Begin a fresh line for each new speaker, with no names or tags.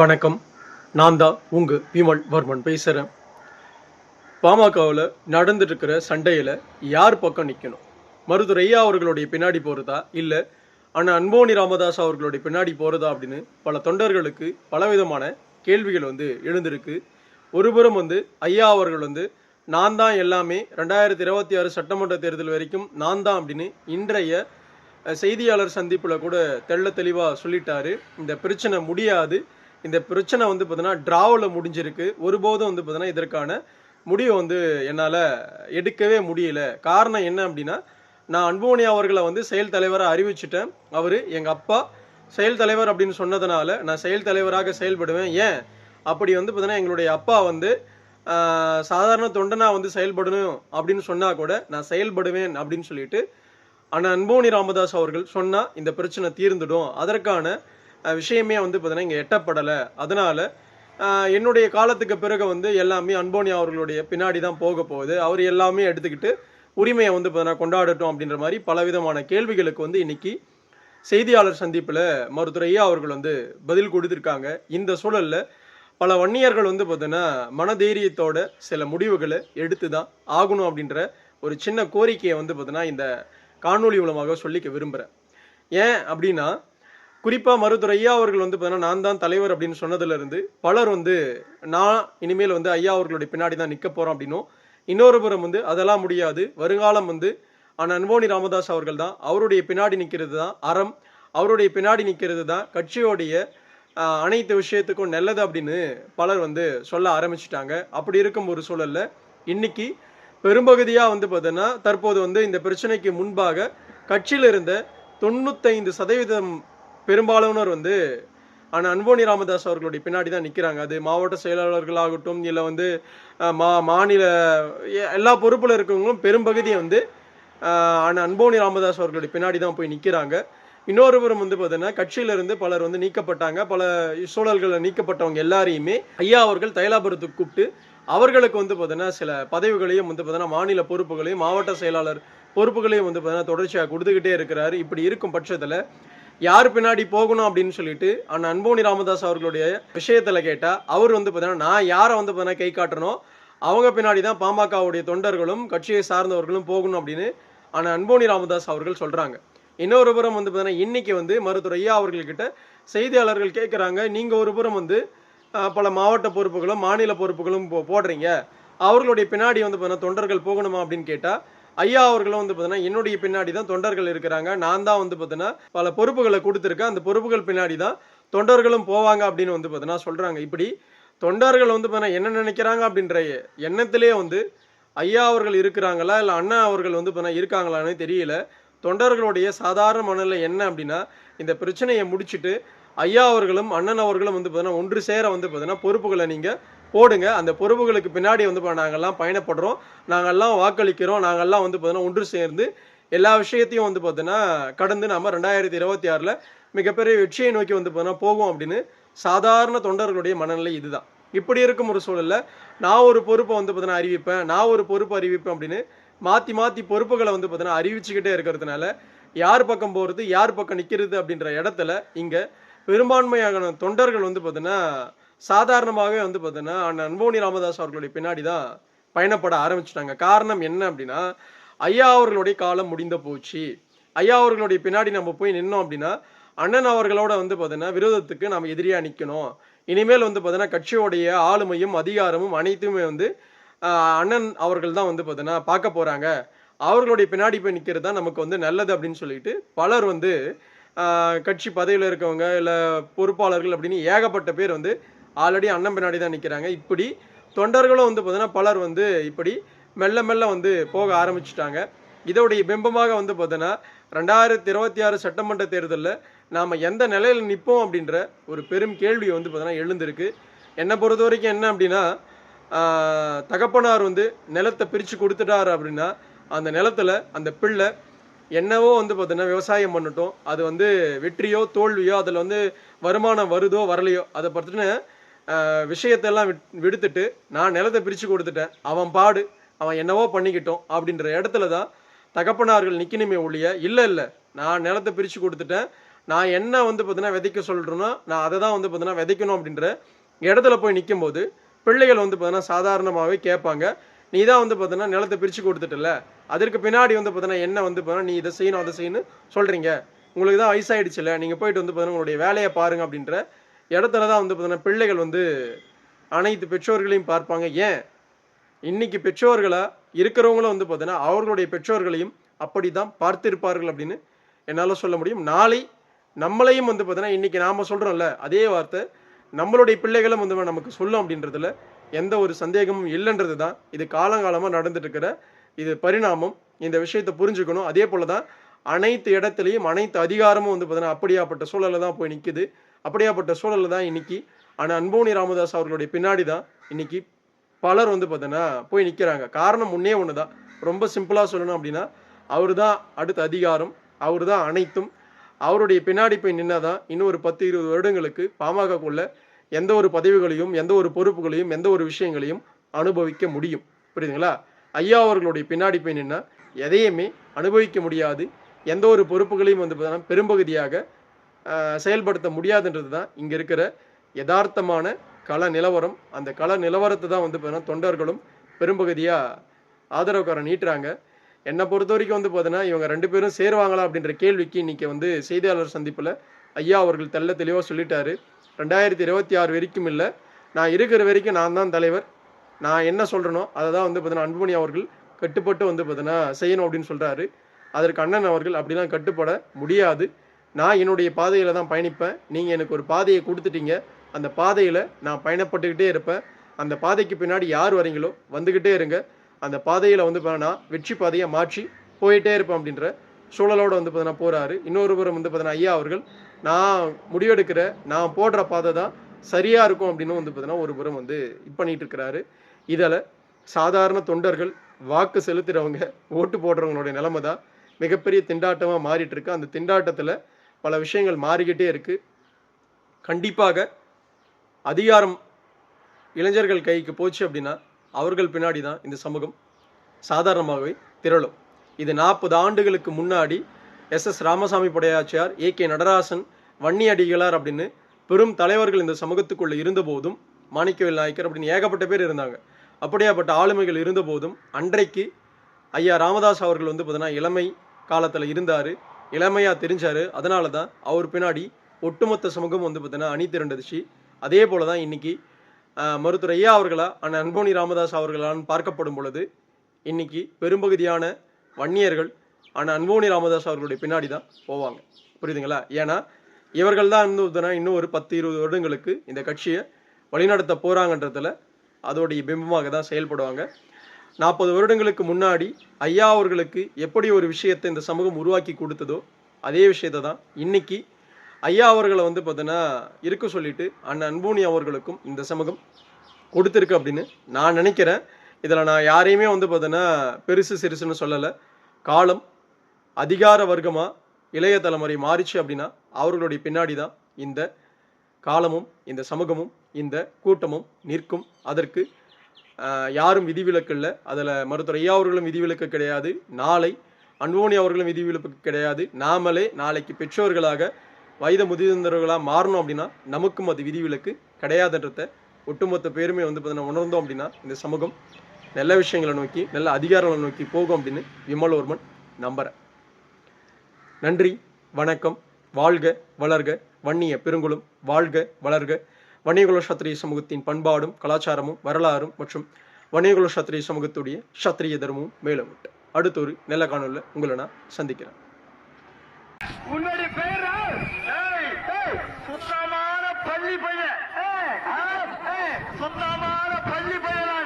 வணக்கம். நான் தான் உங்கள் விமல் வர்மன் பேசுகிறேன் பாமகவில் நடந்துட்டு இருக்கிற சண்டையில் யார் பக்கம் நிற்கணும் மருத்துவர் ஐயா அவர்களுடைய பின்னாடி போகிறதா இல்லை அண்ணா அன்போனி ராமதாஸ் அவர்களுடைய பின்னாடி போகிறதா அப்படின்னு பல தொண்டர்களுக்கு பலவிதமான கேள்விகள் வந்து எழுந்திருக்கு. ஒருபுறம் வந்து ஐயா அவர்கள் வந்து நான் தான் எல்லாமே ரெண்டாயிரத்தி இருபத்தி ஆறு சட்டமன்ற தேர்தல் வரைக்கும் நான் தான் அப்படின்னு இன்றைய செய்தியாளர் சந்திப்பில் கூட தெள்ள தெளிவாக சொல்லிட்டாரு. இந்த பிரச்சனை முடியாது. இந்த பிரச்சனை வந்து பார்த்தீங்கன்னா ட்ராவில் முடிஞ்சிருக்கு. ஒருபோதும் வந்து பார்த்தீங்கன்னா இதற்கான முடிவை வந்து என்னால் எடுக்கவே முடியல. காரணம் என்ன அப்படின்னா நான் அன்புமணி அவர்களை வந்து செயல் தலைவராக அறிவிச்சிட்டேன். அவர் எங்கள் அப்பா செயல் தலைவர் அப்படின்னு சொன்னதுனால நான் செயல் தலைவராக செயல்படுவேன். ஏன்? அப்படி வந்து பார்த்தீங்கன்னா எங்களுடைய அப்பா வந்து சாதாரண தொண்டனாக வந்து செயல்படணும் அப்படின்னு சொன்னால் கூட நான் செயல்படுவேன் அப்படின்னு சொல்லிட்டு ஆனால் அன்போனி ராமதாஸ் அவர்கள் சொன்னால் இந்த பிரச்சனை தீர்ந்துடும். அதற்கான விஷயமே வந்து பார்த்தீங்கன்னா இங்கே எட்டப்படலை. அதனால் என்னுடைய காலத்துக்கு பிறகு வந்து எல்லாமே அன்போனி அவர்களுடைய பின்னாடி தான் போக போகுது. அவர் எல்லாமே எடுத்துக்கிட்டு உரிமையை வந்து பார்த்தீங்கன்னா கொண்டாடட்டும் அப்படின்ற மாதிரி பலவிதமான கேள்விகளுக்கு வந்து இன்னைக்கு செய்தியாளர் சந்திப்பில் மருத்துவரையா அவர்கள் வந்து பதில் கொடுத்துருக்காங்க. இந்த சூழலில் பல வன்னியர்கள் வந்து பார்த்தீங்கன்னா மனதைரியத்தோட சில முடிவுகளை எடுத்து தான் ஆகணும் அப்படின்ற ஒரு சின்ன கோரிக்கையை வந்து பார்த்தீங்கன்னா இந்த காணொளி மூலமாக சொல்லிக்க விரும்புகிறேன் ஏன் அப்படின்னா குறிப்பாக மருத்துவர் ஐயா அவர்கள் வந்து பார்த்தீங்கன்னா நான் தான் தலைவர் அப்படின்னு சொன்னதுலேருந்து பலர் வந்து நான் இனிமேல் வந்து ஐயா அவர்களுடைய பின்னாடி தான் நிற்க போகிறோம் அப்படின்னும். இன்னொரு புறம் வந்து அதெல்லாம் முடியாது. வருங்காலம் வந்து ஆனால் அன்போனி ராமதாஸ் அவர்கள் தான் அவருடைய பின்னாடி நிற்கிறது தான் அறம். அவருடைய பின்னாடி நிற்கிறது தான் கட்சியோடைய அனைத்து விஷயத்துக்கும் நல்லது அப்படின்னு பலர் வந்து சொல்ல ஆரம்பிச்சிட்டாங்க. அப்படி இருக்கும் ஒரு சூழல்ல இன்னைக்கு பெரும்பகுதியாக வந்து பார்த்தோன்னா தற்போது வந்து இந்த பிரச்சனைக்கு முன்பாக கட்சியில் இருந்த தொண்ணூத்தைந்து சதவீதம் பெரும்பாலானோர் வந்து ஆனால் அன்போனி ராமதாஸ் அவர்களுடைய பின்னாடி தான் நிற்கிறாங்க அது மாவட்ட செயலாளர்களாகட்டும் இல்லை வந்து மா மாநில எல்லா பொறுப்பில் இருக்கவங்களும் பெரும்பகுதியை வந்து ஆனால் அன்போனி ராமதாஸ் அவர்களுடைய பின்னாடி தான் போய் நிற்கிறாங்க இன்னொரு புறம் வந்து பார்த்தீங்கன்னா கட்சியிலிருந்து பலர் வந்து நீக்கப்பட்டாங்க. பல சூழல்களில் நீக்கப்பட்டவங்க எல்லாரையுமே ஐயா அவர்கள் தைலாபுரத்துக்கு கூப்பிட்டு அவர்களுக்கு வந்து பார்த்தீங்கன்னா சில பதவிகளையும் வந்து பார்த்தீங்கன்னா மாநில பொறுப்புகளையும் மாவட்ட செயலாளர் பொறுப்புகளையும் வந்து பார்த்தீங்கன்னா தொடர்ச்சியாக கொடுத்துக்கிட்டே இருக்கிறாரு. இப்படி இருக்கும் பட்சத்தில் யார் பின்னாடி போகணும் அப்படின்னு சொல்லிட்டு அண்ணன் அன்போனி ராமதாஸ் அவர்களுடைய விஷயத்தில் கேட்டால் அவர் வந்து பார்த்தீங்கன்னா நான் யாரை வந்து பார்த்தீங்கன்னா கை காட்டணும் அவங்க பின்னாடி தான் பாமகவுடைய தொண்டர்களும் கட்சியை சார்ந்தவர்களும் போகணும் அப்படின்னு அண்ணன் அன்போனி ராமதாஸ் அவர்கள் சொல்கிறாங்க இன்னொரு புறம் வந்து பார்த்தீங்கன்னா இன்னைக்கு வந்து மருத்துவர் ஐயா அவர்கள்கிட்ட செய்தியாளர்கள் கேட்குறாங்க நீங்கள் ஒரு புறம் வந்து பல மாவட்ட பொறுப்புகளும் மாநில பொறுப்புகளும் போ- போடுறீங்க. அவர்களுடைய பின்னாடி வந்து பார்த்தீங்கன்னா தொண்டர்கள் போகணுமா அப்படின்னு கேட்டால் ஐயா அவர்களும் வந்து பார்த்தீங்கன்னா என்னுடைய பின்னாடி தான் தொண்டர்கள் இருக்கிறாங்க. நான் தான் வந்து பார்த்தீங்கன்னா பல பொறுப்புகளை கொடுத்துருக்கேன். அந்த பொறுப்புகள் பின்னாடி தான் தொண்டர்களும் போவாங்க அப்படின்னு வந்து பார்த்தீங்கன்னா சொல்றாங்க. இப்படி தொண்டர்கள் வந்து பார்த்தீங்கன்னா என்ன நினைக்கிறாங்க அப்படின்ற எண்ணத்திலே வந்து ஐயா அவர்கள் இருக்கிறாங்களா? இல்லை அண்ணா அவர்கள் வந்து பார்த்தீங்கன்னா இருக்காங்களான்னு தெரியல. தொண்டர்களுடைய சாதாரண மனநிலை என்ன அப்படின்னா இந்த பிரச்சனையை முடிச்சுட்டு ஐயா அவர்களும் அண்ணன் அவர்களும் வந்து பார்த்தீங்கன்னா ஒன்று சேர வந்து பார்த்தீங்கன்னா பொறுப்புகளை நீங்கள் போடுங்க. அந்த பொறுப்புகளுக்கு பின்னாடி வந்து நாங்கள்லாம் பயணப்படுறோம். நாங்கள்லாம் வாக்களிக்கிறோம். நாங்கள்லாம் வந்து பார்த்தீங்கன்னா ஒன்று சேர்ந்து எல்லா விஷயத்தையும் வந்து பார்த்தீங்கன்னா கடந்து நம்ம ரெண்டாயிரத்தி இருபத்தி ஆறில் மிகப்பெரிய வெற்றியை நோக்கி வந்து பார்த்தீங்கன்னா போகும் அப்படின்னு சாதாரண தொண்டர்களுடைய மனநிலை இதுதான். இப்படி இருக்கும் ஒரு சூழலில் நான் ஒரு பொறுப்பை வந்து பார்த்தீங்கன்னா அறிவிப்பேன். நான் ஒரு பொறுப்பு அறிவிப்பேன் அப்படின்னு மாற்றி மாற்றி பொறுப்புகளை வந்து பார்த்தீங்கன்னா அறிவிச்சுக்கிட்டே இருக்கிறதுனால யார் பக்கம் போகிறது யார் பக்கம் நிற்கிறது அப்படின்ற இடத்துல இங்கே பெரும்பான்மையான தொண்டர்கள் வந்து பார்த்தீங்கன்னா சாதாரணமாகவே வந்து பார்த்தீங்கன்னா அன்போனி ராமதாஸ் அவர்களுடைய பின்னாடி தான் பயணப்பட ஆரம்பிச்சிட்டாங்க. காரணம் என்ன அப்படின்னா ஐயா அவர்களுடைய காலம் முடிந்த போச்சு. ஐயா அவர்களுடைய பின்னாடி நம்ம போய் நின்னோம் அப்படின்னா அண்ணன் அவர்களோட வந்து பார்த்தீங்கன்னா விரோதத்துக்கு நம்ம எதிரியாக நிற்கணும் இனிமேல் வந்து பார்த்தீங்கன்னா கட்சியோடைய ஆளுமையும் அதிகாரமும் அனைத்துமே வந்து அண்ணன் அவர்கள் தான் வந்து பார்த்தீங்கன்னா பார்க்க போகிறாங்க அவர்களுடைய பின்னாடி போய் நிற்கிறது தான் நமக்கு வந்து நல்லது அப்படின்னு சொல்லிட்டு பலர் வந்து கட்சி பதவியில் இருக்கவங்க இல்லை பொறுப்பாளர்கள் அப்படின்னு ஏகப்பட்ட பேர் வந்து ஆல்ரெடி அண்ணன் பின்னாடி தான் நிற்கிறாங்க இப்படி தொண்டர்களும் வந்து பார்த்தீங்கன்னா பலர் வந்து இப்படி மெல்ல மெல்ல வந்து போக ஆரம்பிச்சிட்டாங்க. இதோடைய பிம்பமாக வந்து பார்த்தோன்னா ரெண்டாயிரத்தி இருபத்தி ஆறு சட்டமன்ற தேர்தலில் நாம் எந்த நிலையில் நிற்போம் அப்படின்ற ஒரு பெரும் கேள்வி வந்து பார்த்தோன்னா எழுந்திருக்கு. என்னை பொறுத்த வரைக்கும் என்ன அப்படின்னா தகப்பனார் வந்து நிலத்தை பிரித்து கொடுத்துட்டாரு அப்படின்னா அந்த நிலத்துல அந்த பிள்ளை என்னவோ வந்து பார்த்தோன்னா விவசாயம் பண்ணட்டும். அது வந்து வெற்றியோ தோல்வியோ அதில் வந்து வருமானம் வருதோ வரலையோ அதை பற்றின விஷயத்தெல்லாம் விட் விடுத்துட்டு நான் நிலத்தை பிரித்து கொடுத்துட்டேன். அவன் பாடு அவன் என்னவோ பண்ணிக்கிட்டோம் அப்படின்ற இடத்துல தான் தகப்பனார்கள் நிற்கணுமே ஒழிய இல்லை இல்லை நான் நிலத்தை பிரித்து கொடுத்துட்டேன். நான் என்ன வந்து பார்த்தீங்கன்னா விதைக்க சொல்கிறேனோ நான் அதை தான் வந்து பார்த்தீங்கன்னா விதைக்கணும் அப்படின்ற இடத்துல போய் நிக்கும்போது பிள்ளைகள் வந்து பார்த்தீங்கன்னா சாதாரணமாகவே கேட்பாங்க நீ தான் வந்து பார்த்தீங்கன்னா நிலத்தை பிரித்து கொடுத்துட்டல அதற்கு பின்னாடி வந்து பார்த்தீங்கன்னா என்ன வந்து பார்த்தீங்கன்னா நீ இதை செய்யணும் அதை செய்யணும் சொல்கிறீங்க உங்களுக்கு தான் வயசாயிடுச்சுல நீங்கள் போயிட்டு வந்து பார்த்தீங்கன்னா உங்களுடைய வேலையை பாருங்க அப்படின்ற இடத்துல தான் வந்து பார்த்தீங்கன்னா பிள்ளைகள் வந்து அனைத்து பெற்றோர்களையும் பார்ப்பாங்க. ஏன்? இன்னைக்கு பெற்றோர்களை இருக்கிறவங்களும் வந்து பார்த்தீங்கன்னா அவர்களுடைய பெற்றோர்களையும் அப்படி தான் பார்த்திருப்பார்கள் அப்படின்னு என்னால் சொல்ல முடியும். நாளை நம்மளையும் வந்து பார்த்தீங்கன்னா இன்றைக்கி நாம் சொல்கிறோம்ல அதே வார்த்தை நம்மளுடைய பிள்ளைகளும் வந்து நமக்கு சொல்லும் அப்படின்றதுல எந்த ஒரு சந்தேகமும் இல்லைன்றது தான். இது காலங்காலமாக நடந்துட்டுருக்கிற இது பரிணாமம். இந்த விஷயத்தை புரிஞ்சுக்கணும். அதே போல தான் அனைத்து இடத்துலையும் அனைத்து அதிகாரமும் வந்து பார்த்தீங்கன்னா அப்படியாப்பட்ட சூழலில் தான் போய் நிற்குது அப்படியாப்பட்ட சூழலில் தான் இன்னைக்கு. ஆனால் அன்போனி ராமதாஸ் அவர்களுடைய பின்னாடி தான் இன்னைக்கு பலர் வந்து பார்த்தோன்னா போய் நிற்கிறாங்க காரணம் முன்னே ஒன்று தான் ரொம்ப சிம்பிளாக சொல்லணும் அப்படின்னா அவர் தான் அடுத்த அதிகாரம் அவர் தான் அனைத்தும். அவருடைய பின்னாடி போய் நின்னாதான் இன்னும் ஒரு பத்து இருபது வருடங்களுக்கு பாமகக்குள்ள எந்த ஒரு பதவிகளையும் எந்த ஒரு பொறுப்புகளையும் எந்த ஒரு விஷயங்களையும் அனுபவிக்க முடியும். புரியுதுங்களா? ஐயா அவர்களுடைய பின்னாடி போய் நின்னா எதையுமே அனுபவிக்க முடியாது. எந்த ஒரு பொறுப்புகளையும் வந்து பார்த்தீங்கன்னா பெரும்பகுதியாக செயல்படுத்த முடியாதுன்றது தான் இங்கே இருக்கிற யதார்த்தமான கள நிலவரம். அந்த கள நிலவரத்தை தான் வந்து பார்த்தீங்கன்னா தொண்டர்களும் பெரும்பகுதியாக ஆதரவுக்காரன் நீட்டுறாங்க. என்னை பொறுத்த வரைக்கும் வந்து பார்த்தீங்கன்னா இவங்க ரெண்டு பேரும் சேருவாங்களா அப்படின்ற கேள்விக்கு இன்னைக்கு வந்து செய்தியாளர் சந்திப்பில் ஐயா அவர்கள் தெள்ள தெளிவாக சொல்லிட்டாரு. ரெண்டாயிரத்தி இருபத்தி ஆறு வரைக்கும் இல்லை. நான் இருக்கிற வரைக்கும் நான் தான் தலைவர். நான் என்ன சொல்கிறேனோ அதை தான் வந்து பார்த்தீங்கன்னா அன்புமணி அவர்கள் கட்டுப்பட்டு வந்து பார்த்தீங்கன்னா செய்யணும் அப்படின்னு சொல்கிறாரு அதற்கு அண்ணன் அவர்கள் அப்படிலாம் கட்டுப்பட முடியாது. நான் என்னுடைய பாதையில் தான் பயணிப்பேன். நீங்கள் எனக்கு ஒரு பாதையை கொடுத்துட்டீங்க. அந்த பாதையில் நான் பயணப்பட்டுக்கிட்டே இருப்பேன். அந்த பாதைக்கு பின்னாடி யார் வரீங்களோ வந்துக்கிட்டே இருங்க. அந்த பாதையில் வந்து பார்த்தீங்கன்னா வெற்றி பாதையை மாற்றி போயிட்டே இருப்பேன் அப்படின்ற சூழலோடு வந்து பார்த்தீங்கன்னா போகிறாரு இன்னொரு புறம் வந்து பார்த்தீங்கன்னா ஐயா அவர்கள் நான் முடிவெடுக்கிற நான் போடுற பாதை தான் சரியாக இருக்கும் அப்படின்னு வந்து பார்த்தீங்கன்னா ஒரு புறம் வந்து இது பண்ணிட்டு இருக்கிறாரு. இதில் சாதாரண தொண்டர்கள் வாக்கு செலுத்துகிறவங்க ஓட்டு போடுறவங்களுடைய நிலைமை தான் மிகப்பெரிய திண்டாட்டமாக மாறிட்டு இருக்கு. அந்த திண்டாட்டத்தில் பல விஷயங்கள் மாறிக்கிட்டே இருக்குது கண்டிப்பாக அதிகாரம் இளைஞர்கள் கைக்கு போச்சு அப்படின்னா அவர்கள் பின்னாடி தான் இந்த சமூகம் சாதாரணமாகவே திரளும். இது நாற்பது ஆண்டுகளுக்கு முன்னாடி S S Ramasamy Padayachiyar A K Natarajan Vanni Adigalar அப்படின்னு பெரும் தலைவர்கள் இந்த சமூகத்துக்குள்ளே இருந்தபோதும் மாணிக்கவேல் நாயக்கர் அப்படின்னு ஏகப்பட்ட பேர் இருந்தாங்க. அப்படியாப்பட்ட ஆளுமைகள் இருந்தபோதும் அன்றைக்கு ஐயா ராமதாஸ் அவர்கள் வந்து பார்த்தீங்கன்னா இளமை காலத்தில் இருந்தார். இளமையாக தெரிஞ்சார். அதனால தான் அவர் பின்னாடி ஒட்டுமொத்த சமூகம் வந்து பார்த்தீங்கன்னா அணி திரண்டுச்சு அதே போல தான் இன்னைக்கு மருத்துவர் ஐயா அவர்களா அண்ணன் அன்போனி ராமதாஸ் அவர்களான்னு பார்க்கப்படும் பொழுது இன்னைக்கு பெரும்பகுதியான வன்னியர்கள் அண்ணன் அன்போனி ராமதாஸ் அவர்களுடைய பின்னாடி தான் போவாங்க. புரியுதுங்களா? ஏன்னா இவர்கள் தான் வந்து இன்னும் ஒரு பத்து இருபது வருடங்களுக்கு இந்த கட்சியை வழிநடத்த போகிறாங்கன்றதில் அதோடைய பிம்பமாக தான் செயல்படுவாங்க. நாற்பது வருடங்களுக்கு முன்னாடி ஐயா அவர்களுக்கு எப்படி ஒரு விஷயத்தை இந்த சமூகம் உருவாக்கி கொடுத்ததோ அதே விஷயத்தை தான் இன்னைக்கு ஐயா அவர்களை வந்து பார்த்தோன்னா இருக்க சொல்லிட்டு அண்ணன் அன்பூனி அவர்களுக்கும் இந்த சமூகம் கொடுத்துருக்கு அப்படின்னு நான் நினைக்கிறேன். இதில் நான் யாரையுமே வந்து பார்த்தோன்னா பெருசு சிறுசுன்னு சொல்லலை. காலம் அதிகார வர்க்கமாக இளைய தலைமுறை மாறிச்சு அப்படின்னா அவர்களுடைய பின்னாடி தான் இந்த காலமும் இந்த சமூகமும் இந்த கூட்டமும் நிற்கும். அதற்கு யாரும் விதிவிலக்கு இல்லை அதில் மருத்துவர் ஐயா அவர்களும் விதிவிலக்கு கிடையாது. நாளை அன்போனி அவர்களும் விதிவிலக்கு கிடையாது. நாமளே நாளைக்கு பெற்றோர்களாக வயது முதிர்ந்தவர்களாக மாறணும் அப்படின்னா நமக்கும் அது விதிவிலக்கு கிடையாதுன்றத ஒட்டுமொத்த பேருமே வந்து பார்த்தீங்கன்னா உணர்ந்தோம் அப்படின்னா இந்த சமூகம் நல்ல விஷயங்களை நோக்கி நல்ல அதிகாரங்களை நோக்கி போகும் அப்படின்னு விமலவர்மன் நம்புகிறேன் நன்றி வணக்கம் வாழ்க வளர்க வன்னிய பெருங்குளம் வாழ்க வளர்க. வன்னியகுல சத்திரிய சமூகத்தின் பண்பாடும் கலாச்சாரமும் வரலாறும் மற்றும் வன்னியகுல சத்திரிய சமூகத்துடைய சத்திரிய தர்மமும் மேலும் அடுத்த ஒரு நல்ல காணொலியில் உங்களை நான் சந்திக்கிறேன்.
உன்னுடைய பேர் சுத்தமான பள்ளி பையன். சுத்தமான பள்ளி பையன்